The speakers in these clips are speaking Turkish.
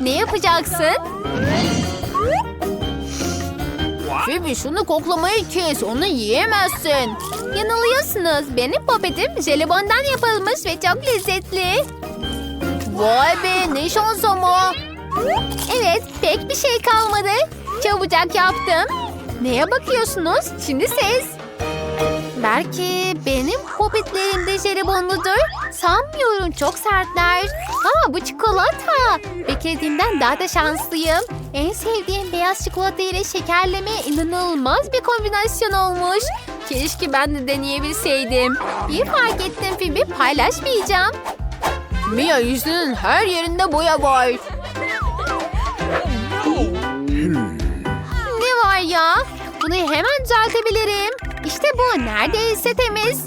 Ne yapacaksın? Phoebe şunu koklamayı kes. Onu yiyemezsin. Yanılıyorsunuz. Benim popetim jelibondan yapılmış ve çok lezzetli. Vay be ne şans ama. Evet, pek bir şey kalmadı. Çabucak yaptım. Neye bakıyorsunuz? Şimdi siz. Belki benim popitlerim de jelibonludur. Sanmıyorum, çok sertler. Aa, bu çikolata. Beklediğimden daha da şanslıyım. En sevdiğim beyaz çikolata ile şekerleme inanılmaz bir kombinasyon olmuş. Keşke ben de deneyebilseydim. İyi fark ettim Phoebe, paylaşmayacağım. Mia yüzünün her yerinde boya var. Ne var ya? Bunu hemen düzeltebilirim. İşte bu neredeyse temiz.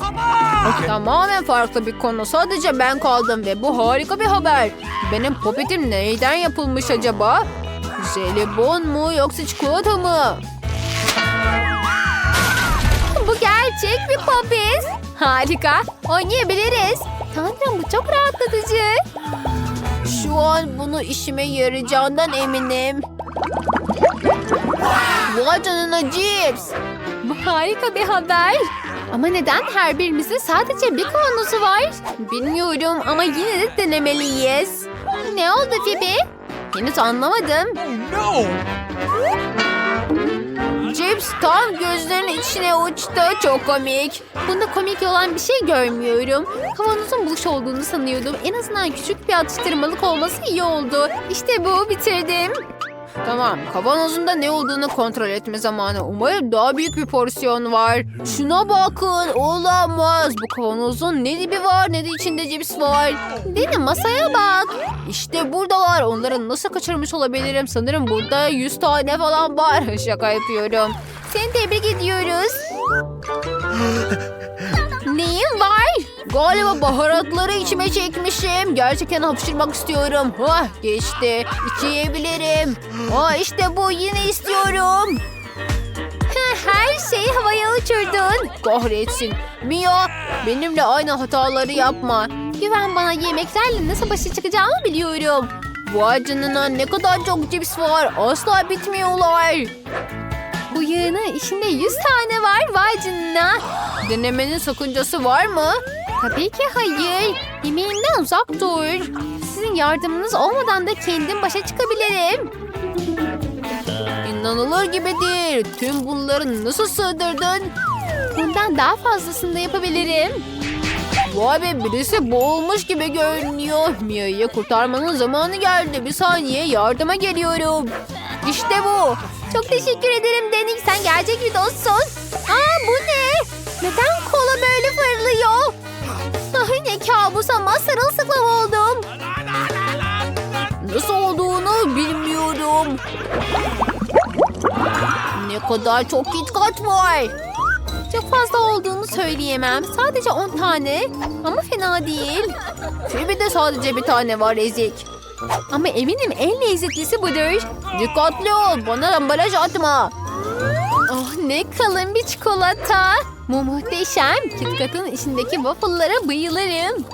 Tamamen farklı bir konu. Sadece ben kaldım ve bu harika bir haber. Benim popetim neyden yapılmış acaba? Jelibon mu yoksa çikolata mı? Bu gerçek bir popis. Harika. Oynayabiliriz. Tanrım bu çok rahatlatıcı. Şu an bunu işime yarayacağından eminim. Vay canına cips. Bu harika bir haber. Ama neden her birimizin sadece bir kavanozu var? Bilmiyorum ama yine de denemeliyiz. Ne oldu Phoebe? Henüz anlamadım. no! Cips tam gözlerinin içine uçtu. Çok komik. Bunda komik olan bir şey görmüyorum. Kavanozun boş olduğunu sanıyordum. En azından küçük bir atıştırmalık olması iyi oldu. İşte bu bitirdim. Tamam, kavanozunda ne olduğunu kontrol etme zamanı. Umarım daha büyük bir porsiyon var. Şuna bakın, olamaz. Bu kavanozun ne dibi var ne de içinde cips var. Deni masaya bak. İşte buradalar. Onları nasıl kaçırmış olabilirim? Sanırım burada 100 tane falan var. Şaka yapıyorum. Seni tebrik ediyoruz. Neyin var? Galiba baharatları içime çekmişim. Gerçekten hapşırmak istiyorum. Hah geçti. İki yiyebilirim. Aa işte bu yine istiyorum. Her şeyi havaya uçurdun. Kahretsin. Mia benimle aynı hataları yapma. Güven bana yemeklerle nasıl başa çıkacağımı biliyorum. Vay canına ne kadar çok cips var. Asla bitmiyorlar. Bu yığının içinde 100 tane var vay canına. Denemenin sakıncası var mı? Tabii ki hayır. Yemeğimden uzak dur. Sizin yardımınız olmadan da kendim başa çıkabilirim. İnanılır gibi değil. Tüm bunları nasıl sığdırdın? Bundan daha fazlasını da yapabilirim. Vay be birisi boğulmuş gibi görünüyor. Mia'yı kurtarmanın zamanı geldi. Bir saniye yardıma geliyorum. İşte bu. Çok teşekkür ederim Denik. Sen gerçek bir dostsun. Aa bu ne? Neden kola böyle? Ay ne kabus ama sırılsıklam oldum. Nasıl olduğunu bilmiyorum. Ne kadar çok KitKat var. Çok fazla olduğunu söyleyemem. Sadece 10 tane. Ama fena değil. Phoebe'de sadece bir tane var ezik. Ama eminim en lezzetlisi budur. Dikkatli ol bana ambalaj atma. Ne kalın bir çikolata. Muhteşem. KitKat'ın içindeki waffle'lara bayılırım.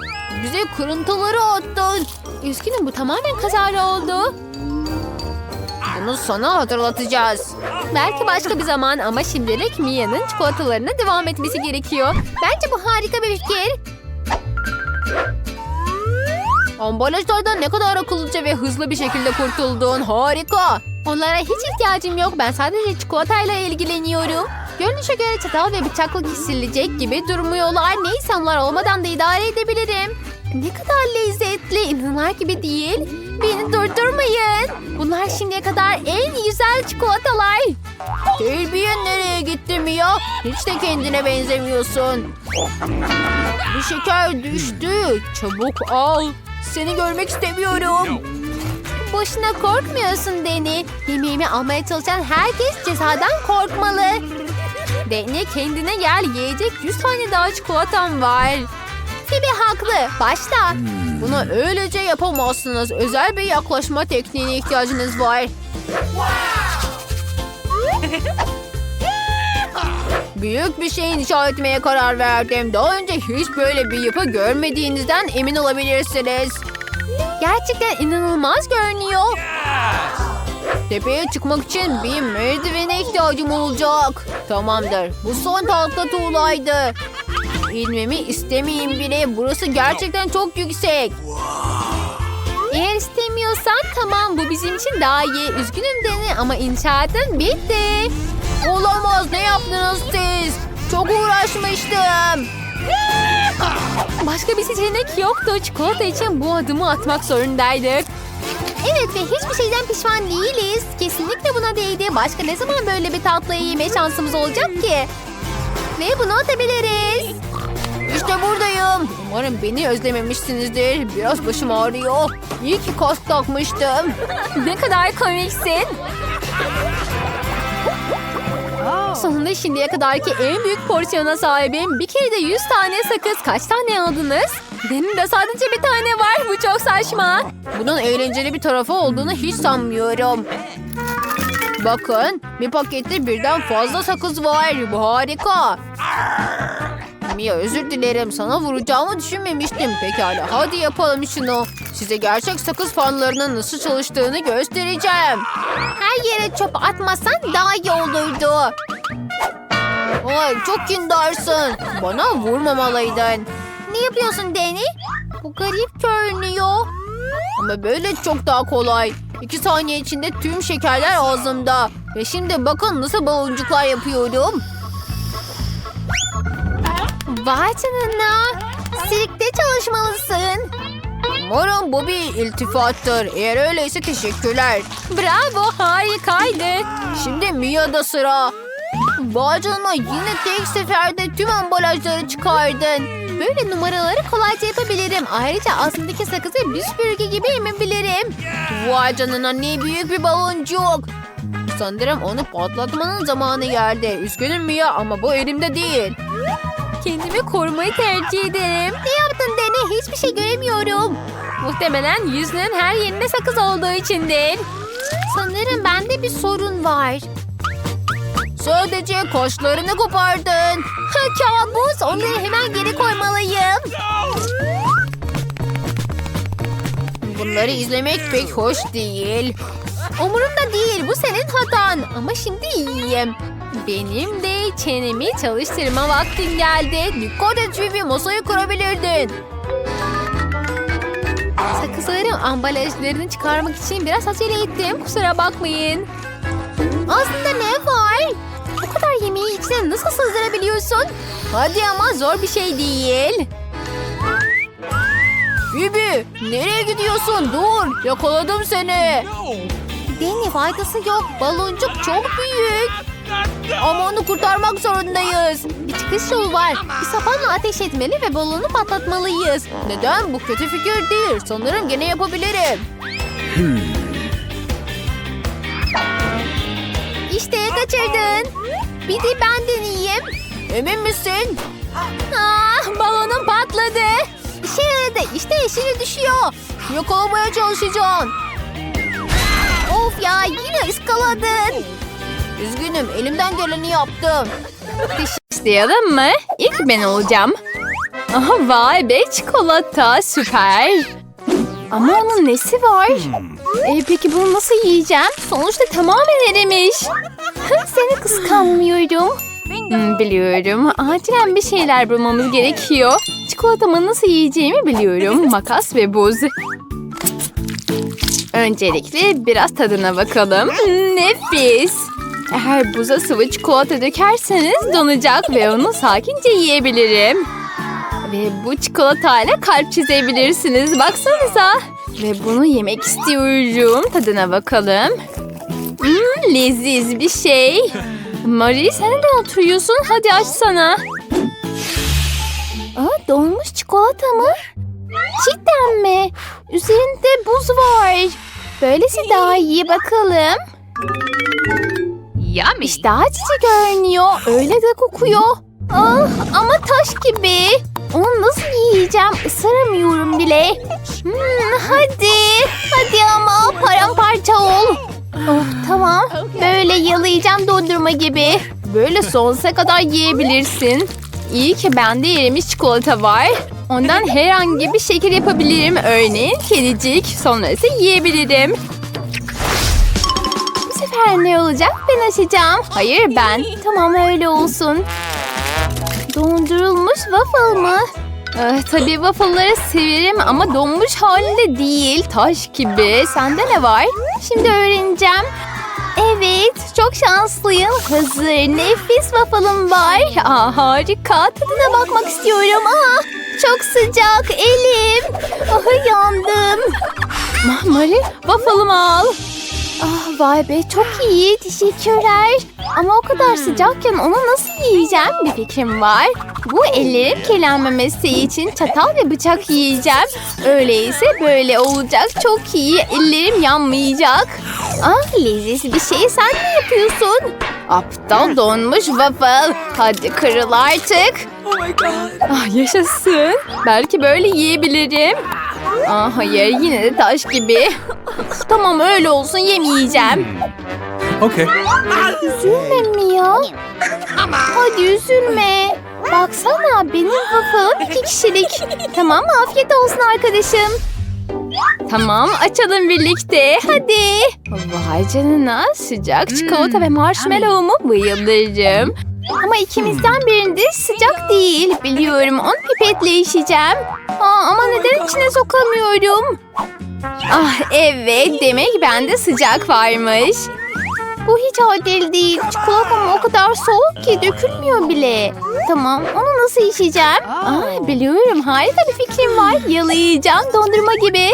Bize kırıntıları attın. Üzgünüm bu tamamen kazara oldu. Bunu sana hatırlatacağız. Belki başka bir zaman ama şimdilik Mia'nın çikolatalarına devam etmesi gerekiyor. Bence bu harika bir fikir. Ambalajlardan ne kadar akıllıca ve hızlı bir şekilde kurtuldun. Harika. Onlara hiç ihtiyacım yok. Ben sadece çikolatayla ilgileniyorum. Görünüşe göre çatal ve bıçakla kesilecek gibi durmuyorlar. Neyse onlar olmadan da idare edebilirim. Ne kadar lezzetli. İnanılır gibi değil. Beni durdurmayın. Bunlar şimdiye kadar en güzel çikolatalar. Terbiyen nereye gitti Mia? Hiç de kendine benzemiyorsun. Bu şeker düştü. Çabuk al. Seni görmek istemiyorum. Boşuna korkmuyorsun Deni. Yemeğimi almaya çalışan herkes cezadan korkmalı. Deni kendine gel. Yiyecek 100 tane daha çikolatam var. Phoebe haklı. Başla. Bunu öylece yapamazsınız. Özel bir yaklaşma tekniğine ihtiyacınız var. Büyük bir şey inşa etmeye karar verdim. Daha önce hiç böyle bir yapı görmediğinizden emin olabilirsiniz. Gerçekten inanılmaz görünüyor. Tepeye çıkmak için bir merdivene ihtiyacım olacak. Tamamdır. Bu son tatlı tuğlaydı. İnmemi istemeyeyim bile. Burası gerçekten çok yüksek. Eğer istemiyorsan tamam bu bizim için daha iyi. Üzgünüm Deni ama inşaatın bitti. Olamaz. Ne yaptınız siz? Çok uğraşmıştım. Başka bir seçenek yoktu. Çikolata için bu adımı atmak zorundaydık. Evet ve hiçbir şeyden pişman değiliz. Kesinlikle buna değdi. Başka ne zaman böyle bir tatlıyı yeme şansımız olacak ki? Ve bunu atabiliriz. İşte buradayım. Umarım beni özlememişsinizdir. Biraz başım ağrıyor. İyi ki kask takmıştım. Ne kadar komiksin. Sonunda şimdiye kadarki en büyük porsiyona sahibim. Bir kere de 100 tane sakız. Kaç tane aldınız? Benim de sadece bir tane var. Bu çok saçma. Bunun eğlenceli bir tarafı olduğunu hiç sanmıyorum. Bakın bir pakette birden fazla sakız var. Bu harika. Mia özür dilerim. Sana vuracağımı düşünmemiştim. Pekala hadi yapalım şunu. Size gerçek sakız fanlarının nasıl çalıştığını göstereceğim. Her yere çöp atmasan daha iyi olurdu. Ay çok kindarsın. Bana vurmamalıydın. Ne yapıyorsun Deni? Bu garip görünüyor. Ama böyle çok daha kolay. İki saniye içinde tüm şekerler ağzımda. Ve şimdi bakın nasıl baloncuklar yapıyorum. Vay canına. Sirkte çalışmalısın. Umarım bu bir iltifattır. Eğer öyleyse teşekkürler. Bravo harikaydı. Şimdi Mia'da sıra. Vay canına yine tek seferde tüm ambalajları çıkardın. Böyle numaraları kolayca yapabilirim. Ayrıca ağzımdaki sakızı bir süpürge gibi emebilirim. Vay canına ne büyük bir baloncuk. Sanırım onu patlatmanın zamanı geldi. Üzgünüm Mia ama bu elimde değil. Kendimi korumayı tercih ederim. Ne yaptın Dene? Hiçbir şey göremiyorum. Muhtemelen yüzünün her yerinde sakız olduğu içindir. Sanırım bende bir sorun var. Sadece kaşlarını kopardın. Ha, kabus. Onları hemen geri koymalıyım. Bunları izlemek pek hoş değil. Umurumda değil. Bu senin hatan. Ama şimdi iyiyim. Benim de çenemi çalıştırma vaktim geldi. Dikkat et masayı kırabilirdin. Sakızların ambalajlarını çıkarmak için biraz acele ettim. Kusura bakmayın. Aslında ne var? İçine nasıl sığdırabiliyorsun? Hadi ama Zor bir şey değil. Vivi nereye gidiyorsun? Dur yakaladım seni. Deni faydası yok. Baloncuk çok büyük. Ama onu kurtarmak zorundayız. Bir çıkış yolu var. Bir sapanla ateş etmeli ve balonu patlatmalıyız. Neden? Bu kötü fikir değil. Sanırım gene yapabilirim. İşte kaçırdın. Bir de ben deneyeyim. Emin misin? Ah, balonum patladı. İşe yaradı. İşte yeşili düşüyor. Yakalamaya çalışacağım. Of ya yine ıskaladın. Üzgünüm elimden geleni yaptım. Başlayalım mı? İlk ben olacağım. Aha vay be çikolata süper. Ama onun nesi var? E, peki bunu nasıl yiyeceğim? Sonuçta tamamen erimiş. Seni kıskanmıyorum. Hmm, biliyorum. Acilen bir şeyler bulmamız gerekiyor. Çikolatamı nasıl yiyeceğimi biliyorum. Makas ve buz. Öncelikle biraz tadına bakalım. Nefis. Eğer buza sıvı çikolata dökerseniz donacak ve onu sakince yiyebilirim. Ve bu çikolatayla kalp çizebilirsiniz. Baksanıza. Ve bunu yemek istiyorum. Tadına bakalım. Hmm, leziz bir şey. Marie sen de oturuyorsun. Hadi açsana. Aa, donmuş çikolata mı? Cidden mi? Üzerinde buz var. Böylesi daha iyi bakalım. Yummy. İşte açıcı görünüyor. Öyle de kokuyor. Ah, ama taş gibi. Onu nasıl yiyeceğim? Isıramıyorum bile. Hmm, hadi. Hadi ama paramparça ol. Oh, tamam. Böyle yalayacağım dondurma gibi. Böyle sonsuza kadar yiyebilirsin. İyi ki bende erimiş çikolata var. Ondan herhangi bir şekil yapabilirim. Örneğin kedicik. Sonra ise yiyebilirim. Bu sefer ne olacak? Ben açacağım. Hayır ben. Tamam öyle olsun. Dondurulmuş waffle mı? Ee, tabii waffle'ları severim ama donmuş halinde değil. Taş gibi. Sende ne var? Şimdi öğreneceğim. Evet, çok şanslıyım. Hazır, nefis waffle'ım var. Aa, harika. Tadına bakmak istiyorum. Aa, çok sıcak, elim. Ah, yandım. Mari, waffle'ımı al. Ah, vay be, çok iyi. Teşekkürler. Ama o kadar sıcakken onu nasıl yiyeceğim? Bir fikrim var. Bu ellerim kirlenmemesi için çatal ve bıçak yiyeceğim. Öyleyse böyle olacak. Çok iyi. Ellerim yanmayacak. Ah lezzetli bir şey sen ne yapıyorsun? Aptal donmuş waffle. Hadi kırıl artık. Ah yaşasın. Belki böyle yiyebilirim. Ah hayır yine de taş gibi. Tamam öyle olsun yemeyeceğim. Okay. Üzülme Mia. Hadi üzülme. Baksana benim waffle'ım iki kişilik. Tamam afiyet olsun arkadaşım. Tamam açalım birlikte hadi. Vay canına sıcak çikolata ve marshmallow'umu bayılırım. Ama ikimizden birinde sıcak değil. Biliyorum onu pipetle işeceğim. Aa, ama neden içine sokamıyorum? Ah evet demek bende sıcak varmış. Bu hiç adil değil. Çikolatam o kadar soğuk ki dökülmüyor bile. Tamam onu nasıl içeceğim? Aa, biliyorum harika bir fikrim var. Yalayacağım dondurma gibi.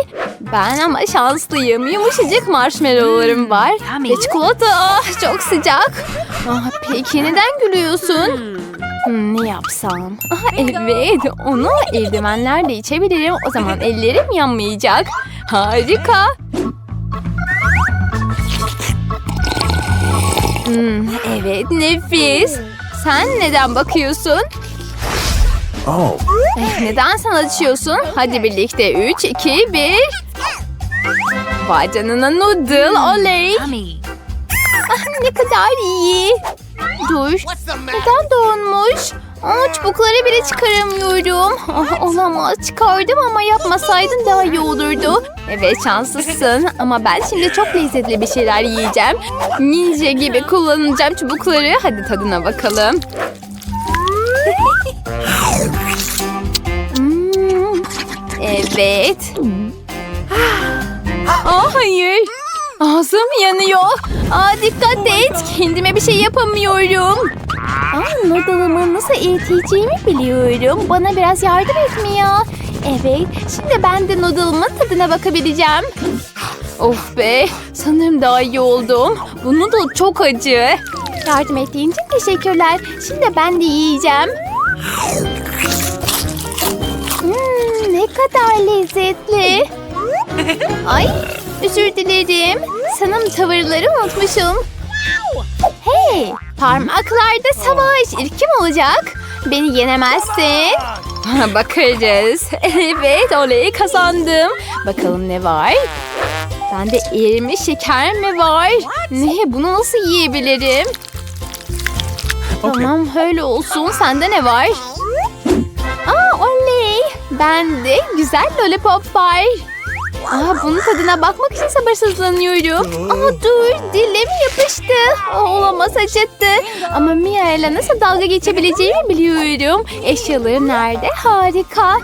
Ben ama şanslıyım. Yumuşacık marshmallowlarım var. Ve çikolata ah, çok sıcak. Ah, peki neden gülüyorsun? Hmm, ne yapsam? Aha, evet onu eldivenlerle içebilirim. O zaman ellerim yanmayacak. Harika. Hmm, evet nefis. Sen neden bakıyorsun? Oh. Eh, Neden sen açıyorsun? Hadi birlikte 3, 2, 1. Vay canına noodle oley. Ah, ne kadar iyi. Dur. Neden donmuş? Aa, çubukları bile çıkaramıyorum. Ah, olamaz. Çıkardım ama yapmasaydın daha iyi olurdu. Evet şanslısın ama ben şimdi çok lezzetli bir şeyler yiyeceğim. Ninja gibi kullanacağım çubukları. Hadi tadına bakalım. Hmm, evet. Aa, hayır. Ağzım yanıyor. Aa, dikkat et. Kendime bir şey yapamıyorum. Aa, noodle'ımı nasıl eriteceğimi biliyorum. Bana biraz yardım etmiyor. Evet, şimdi ben de noodle'ımın tadına bakabileceğim. Of be, sanırım daha iyi oldum. Bu noodle çok acı. Yardım ettiğin için teşekkürler. Şimdi ben de yiyeceğim. Hmm, ne kadar lezzetli. Ay, özür dilerim. Sanırım tavırları unutmuşum. Hey, parmaklarda savaş. İlk kim olacak? Beni yenemezsin. Bakarız. Evet, oley kazandım. Bakalım ne var? Bende erimiş şeker mi var? Ne? Bunu nasıl yiyebilirim? Tamam, öyle olsun. Sende ne var? Aa, oley. Bende güzel lollipop var. Aa, bunun tadına bakmak için sabırsızlanıyorum. Aa, dur dilim yapıştı. Aa, olamaz acıttı. Ama Mia ile nasıl dalga geçebileceğimi biliyorum. Eşyaları nerede? Harika.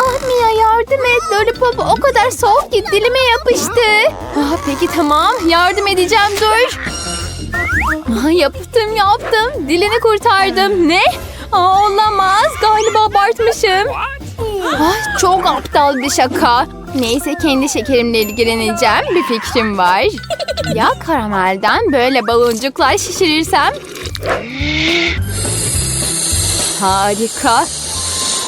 Ah Mia yardım et. Lollipop o kadar soğuk ki dilime yapıştı. Ah, peki tamam yardım edeceğim dur. Ah, yaptım yaptım. Dilini kurtardım. Ne? Aa, olamaz. Galiba abartmışım. Ah, çok aptal bir şaka. Neyse kendi şekerimle ilgileneceğim. Bir fikrim var. Ya karamelden böyle baloncuklar şişirirsem? Harika.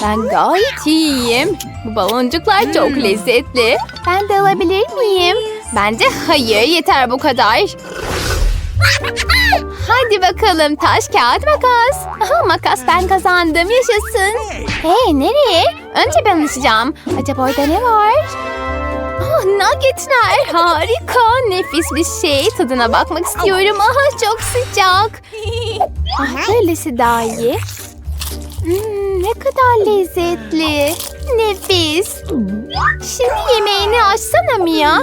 Ben gayet iyiyim. Bu baloncuklar çok lezzetli. Ben de alabilir miyim? Bence hayır yeter bu kadar. Hadi bakalım taş kağıt makas. Aha makas ben kazandım yaşasın. Hey nereye? Önce ben alışacağım. Acaba orada ne var? Ah, nuggetler harika nefis bir şey. Tadına bakmak istiyorum. Aha çok sıcak. Ah, böylesi daha iyi. Hmm, ne kadar lezzetli. Nefis. Şimdi yemeğini açsana Mia.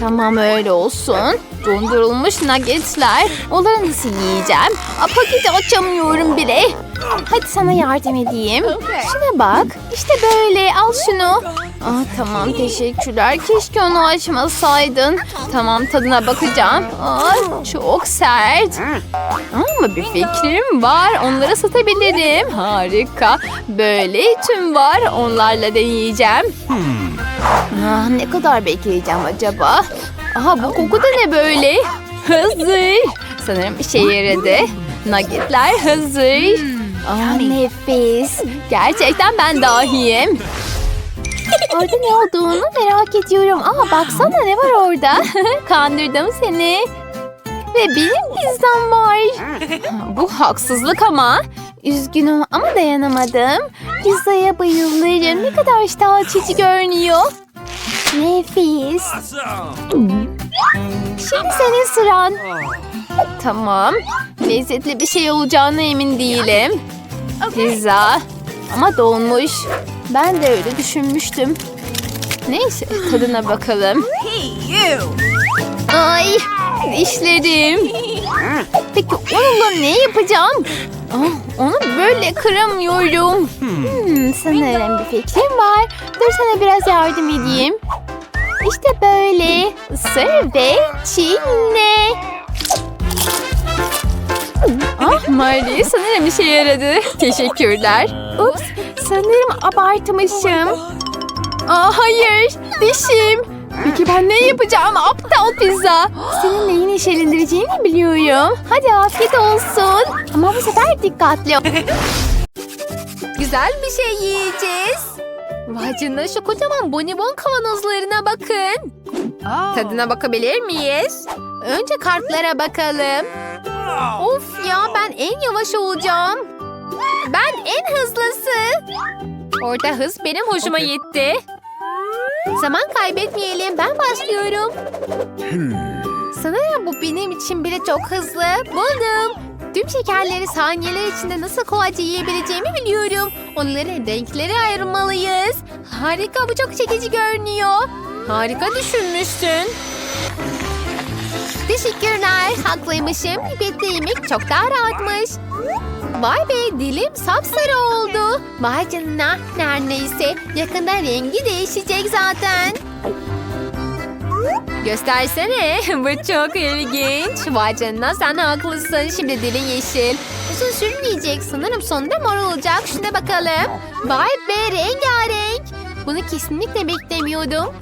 Tamam öyle olsun. Dondurulmuş nuggetler. Onları nasıl yiyeceğim? Paketi açamıyorum bile. Hadi sana yardım edeyim. Şuna bak. İşte böyle. Al şunu. Aa, tamam teşekkürler. Keşke onu açmasaydın. Tamam tadına bakacağım. Aa, çok sert. Ama bir fikrim var. Onları satabilirim. Harika. Böyle tüm var. Onlarla deneyeceğim. Ah, ne kadar bekleyeceğim acaba? Aha bu koku da ne böyle? Hazır. Sanırım işe yaradı. Nuggetler hazır. Aa, nefis. Gerçekten ben dahiyim. Orada ne olduğunu merak ediyorum. Aa baksana ne var orada. Kandırdım seni. Ve benim pizzam var. Bu haksızlık ama. Üzgünüm ama dayanamadım. Pizzaya bayılırım. Ne kadar iştah açıcı görünüyor. Nefis. Şimdi senin sıran. Tamam. Lezzetli bir şey olacağına emin değilim. Pizza. Ama donmuş. Ben de öyle düşünmüştüm. Neyse tadına bakalım. Ay dişlerim. Peki onunla ne yapacağım? Ah, onu böyle kıramıyorum. Hmm, sanırım bir fikrim var. Dur sana biraz yardım edeyim. İşte böyle. Isır ve çiğne. Marley sanırım işe yaradı. Teşekkürler. Ups, sanırım abartmışım. Aa, hayır dişim. Peki ben ne yapacağım aptal pizza? Senin neyi neşelendireceğini biliyorum. Hadi afiyet olsun. Ama bu sefer dikkatli ol. Güzel bir şey yiyeceğiz. Vay canına şu kocaman bonibon kavanozlarına bakın. Tadına bakabilir miyiz? Önce kartlara bakalım. Of ya ben en yavaş olacağım. Ben en hızlısı. Orta hız benim hoşuma gitti. Zaman kaybetmeyelim ben başlıyorum. Sanırım bu benim için bile çok hızlı. Buldum. Tüm şekerleri saniyeler içinde nasıl kolayca yiyebileceğimi biliyorum. Onları renklere ayırmalıyız. Harika bu çok çekici görünüyor. Harika düşünmüşsün. Teşekkürler. Haklıymışım. Pipetli yemek çok daha rahatmış. Vay be dilim sapsarı oldu. Vay canına. Neredeyse yakında rengi değişecek zaten. Göstersene. Bu çok ilginç. Vay canına sen haklısın. Şimdi dilin yeşil. Uzun sürmeyecek. Sanırım sonunda mor olacak. Şuna bakalım. Vay be rengarenk. Bunu kesinlikle beklemiyordum.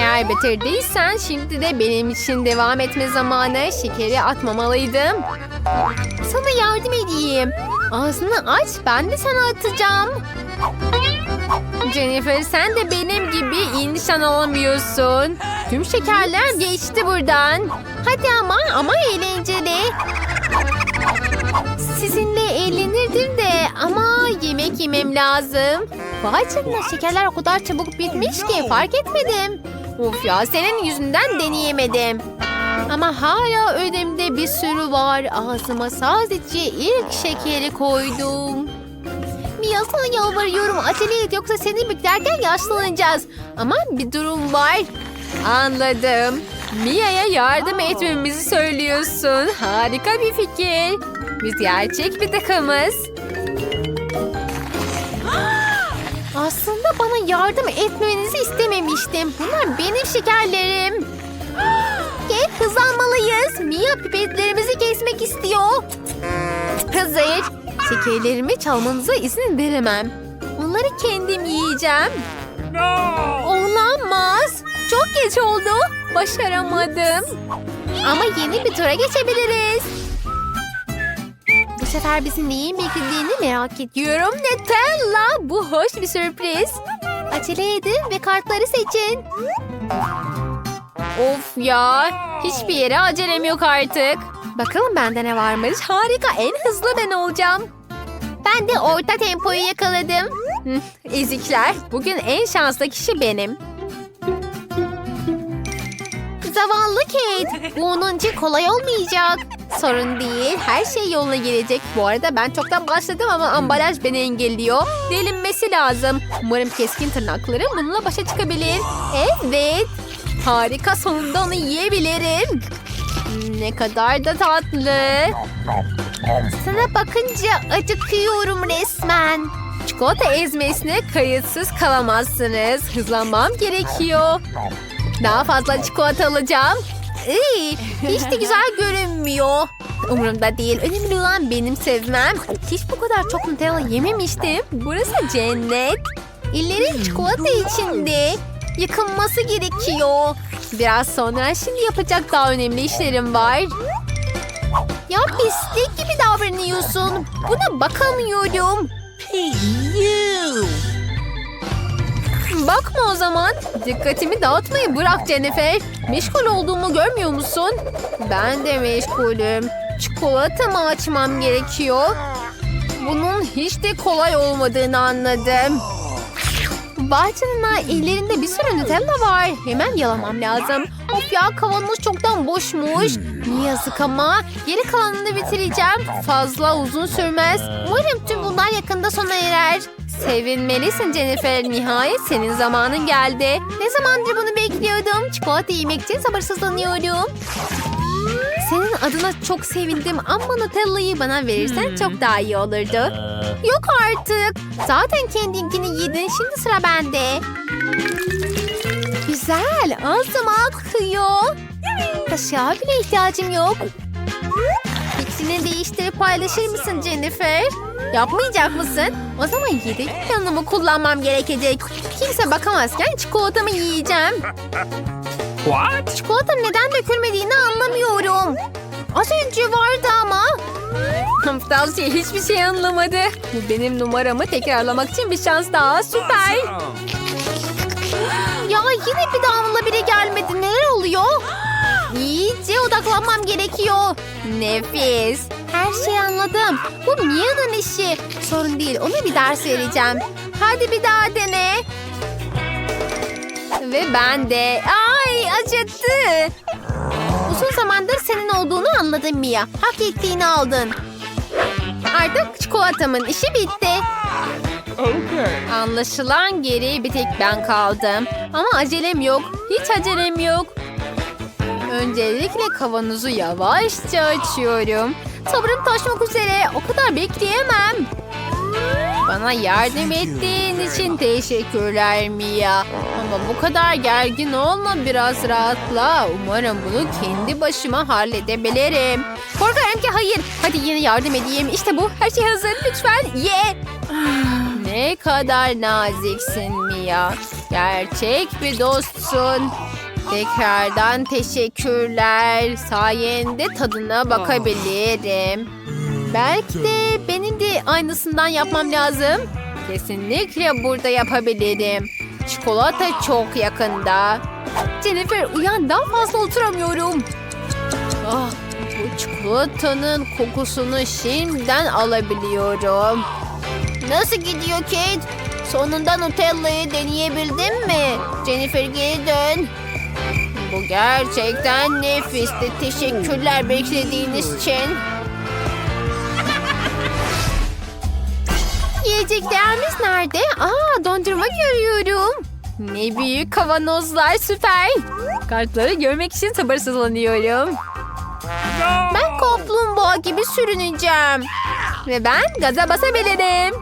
Eğer bitirdiysen şimdi de benim için devam etme zamanı. Şekeri atmamalıydım. Sana yardım edeyim. Ağzını aç ben de sana atacağım. Jennifer sen de benim gibi iyi nişan. Tüm şekerler geçti buradan. Hadi ama ama eğlenceli. Sizinle eğlenirdim de ama yemek yemem lazım. Vay canına şekerler o kadar çabuk bitmiş ki fark etmedim. Of ya senin yüzünden deneyemedim. Ama hala önümde bir sürü var. Ağzıma sadece ilk şekeri koydum. Mia sana yalvarıyorum acele et yoksa seni beklerken yaşlanacağız. Ama bir durum var. Anladım. Mia'ya yardım etmemizi söylüyorsun. Harika bir fikir. Biz gerçek bir takımız. Aslında bana yardım etmenizi istememiştim. Bunlar benim şekerlerim. Gel hızlanmalıyız. Mia pipetlerimizi kesmek istiyor. Hazır. Şekerlerimi çalmanıza izin veremem. Onları kendim yiyeceğim. Olamaz. Çok geç oldu. Başaramadım. Ama yeni bir tura geçebiliriz. Sefer bizi neyin beklediğini merak ediyorum. Nutella. Bu hoş bir sürpriz. Acele edin ve kartları seçin. Of ya. Hiçbir yere acelem yok artık. Bakalım bende ne varmış. Harika. En hızlı ben olacağım. Ben de orta tempoyu yakaladım. Ezikler. Bugün en şanslı kişi benim. Zavallı Kate. Bu onun için kolay olmayacak. Sorun değil. Her şey yoluna girecek. Bu arada ben çoktan başladım ama ambalaj beni engelliyor. Delinmesi lazım. Umarım keskin tırnaklarım bununla başa çıkabilir. Evet. Harika sonunda onu yiyebilirim. Ne kadar da tatlı. Sana bakınca acıkıyorum resmen. Çikolata ezmesine kayıtsız kalamazsınız. Hızlanmam gerekiyor. Daha fazla çikolata alacağım. Iy, hiç de güzel görünmüyor. Umurumda değil. Önemli olan benim sevmem. Hiç bu kadar çok Nutella yememiştim. Burası cennet. İllerim çikolata içinde. Yıkılması gerekiyor. Biraz sonra şimdi yapacak daha önemli işlerim var. Ya pislik gibi davranıyorsun. Buna bakamıyorum. Bakma o zaman. Dikkatimi dağıtmayı bırak Jennifer. Meşgul olduğumu görmüyor musun? Ben de meşgulüm. Çikolatamı açmam gerekiyor. Bunun hiç de kolay olmadığını anladım. Canına ellerinde bir sürü Nutella var. Hemen yalamam lazım. Of ya kavanoz çoktan boşmuş. Yazık ama geri kalanını bitireceğim. Fazla uzun sürmez. Umarım tüm bunlar yakında sona erer. Sevinmelisin Jennifer. Nihayet senin zamanın geldi. Ne zamandır bunu bekliyordum. Çikolata yemek için sabırsızlanıyorum. Senin adına çok sevindim ama Nutella'yı bana verirsen çok daha iyi olurdu. Yok artık. Zaten kendinkini yedin. Şimdi sıra bende. Güzel. Ağzıma akıyor. Kaşığa bile ihtiyacım yok. Fikrini değiştirip paylaşır mısın Jennifer? Yapmayacak mısın? O zaman yedek planımı kullanmam gerekecek. Kimse bakamazken çikolatamı yiyeceğim. What? Çikolata neden dökülmediğini anlamıyorum. Az önce vardı ama. Tavsiye hiçbir şey anlamadı. Bu benim numaramı tekrarlamak için bir şans daha. Süper. Ya yine bir damla bile gelmedi. Neler oluyor? İyice odaklanmam gerekiyor. Nefis. Her şeyi anladım. Bu Mia'nın işi. Sorun değil. Ona bir ders vereceğim. Hadi bir daha dene. Ve ben de. Ay acıttı. Uzun zamandır senin olduğunu anladım Mia. Hak ettiğini aldın. Artık çikolatamın işi bitti. Okay. Anlaşılan geriye bir tek ben kaldım. Ama acelem yok. Hiç acelem yok. Öncelikle kavanozu yavaşça açıyorum. Sabrım taşmak üzere. O kadar bekleyemem. Bana yardım ettiğin için teşekkürler Mia. Ama bu kadar gergin olma biraz rahatla. Umarım bunu kendi başıma halledebilirim. Korkarım ki hayır. Hadi yine yardım edeyim. İşte bu. Her şey hazır. Lütfen ye. Ne kadar naziksin Mia. Gerçek bir dostsun. Tekrardan teşekkürler. Sayende tadına bakabilirim. Belki de benim de aynısından yapmam lazım. Kesinlikle burada yapabilirim. Çikolata çok yakında. Jennifer uyan daha fazla oturamıyorum. Ah, bu çikolatanın kokusunu şimdiden alabiliyorum. Nasıl gidiyor Kate? Sonunda Nutella'yı deneyebildin mi? Jennifer geri dön. Bu gerçekten nefisti. Teşekkürler beklediğiniz için. Yiyeceklerimiz nerede? Aa dondurma görüyorum. Ne büyük kavanozlar süper. Kartları görmek için sabırsızlanıyorum. Ben kaplumbağa gibi sürüneceğim. Ve ben gaza basabilirim.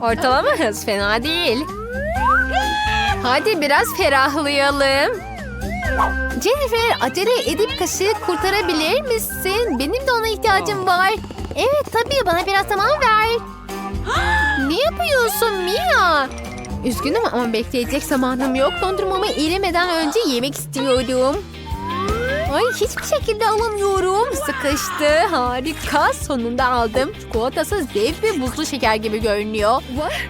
Ortalama hız fena değil. Hadi biraz ferahlayalım. Jennifer acele edip kaşığı kurtarabilir misin? Benim de ona ihtiyacım var. Evet tabii bana biraz zaman ver. ne yapıyorsun Mia? Üzgünüm ama bekleyecek zamanım yok. Dondurmamı erimeden önce yemek istiyorum. Ay hiçbir şekilde alamıyorum. Sıkıştı. Harika. Sonunda aldım. Çikolatası dev ve buzlu şeker gibi görünüyor.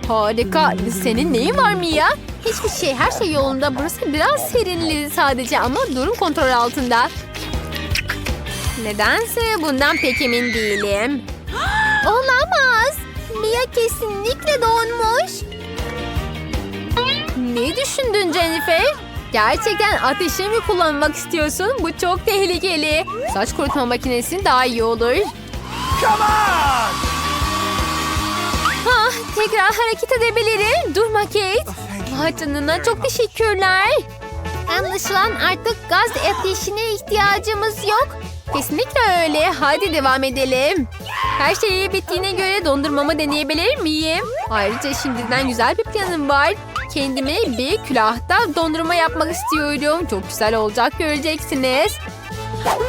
Harika. Senin neyin var Mia? Hiçbir şey. Her şey yolunda. Burası biraz serinledi sadece ama durum kontrol altında. Nedense bundan pek emin değilim. Olamaz. Mia kesinlikle donmuş. Ne düşündün Jennifer? Gerçekten ateşi mi kullanmak istiyorsun? Bu çok tehlikeli. Saç kurutma makinesi daha iyi olur. Ah, tekrar hareket edebilirim. Durma Kate. Vay canına çok teşekkürler. Anlaşılan artık gaz ateşine ihtiyacımız yok. Kesinlikle öyle. Hadi devam edelim. Her şey bittiğine göre dondurmamı deneyebilir miyim? Ayrıca şimdiden güzel bir planım var. Kendime bir külahta dondurma yapmak istiyorum. Çok güzel olacak göreceksiniz.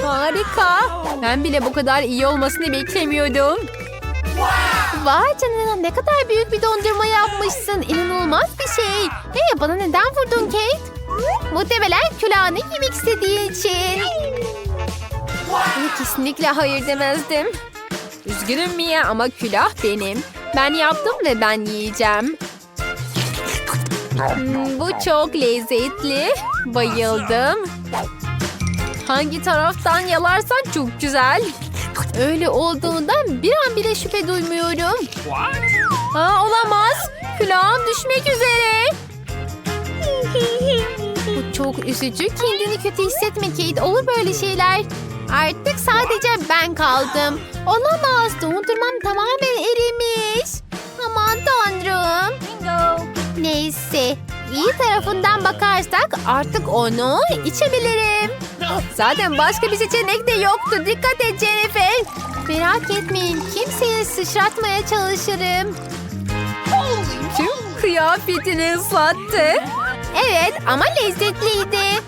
Harika. Ben bile bu kadar iyi olmasını beklemiyordum. Vay canına ne kadar büyük bir dondurma yapmışsın. İnanılmaz bir şey. Hey bana neden vurdun Kate? Muhtemelen külahını yemek istediği için. Buna kesinlikle hayır demezdim. Üzgünüm Mia ama külah benim. Ben yaptım ve ben yiyeceğim. Hmm, bu çok lezzetli. Bayıldım. Hangi taraftan yalarsan çok güzel. Öyle olduğundan bir an bile şüphe duymuyorum. Ha, olamaz. Külahım düşmek üzere. Bu çok üzücü. Kendini kötü hissetme Kate. Olur böyle şeyler. Artık sadece ben kaldım. Olamaz. Dondurmam tamamen erimiş. Neyse. İyi tarafından bakarsak artık onu içebilirim. Zaten başka bir seçenek de yoktu. Dikkat et Jennifer. Merak etmeyin. Kimseye sıçratmaya çalışırım. Tüm kıyafetini ıslattı. Evet ama lezzetliydi.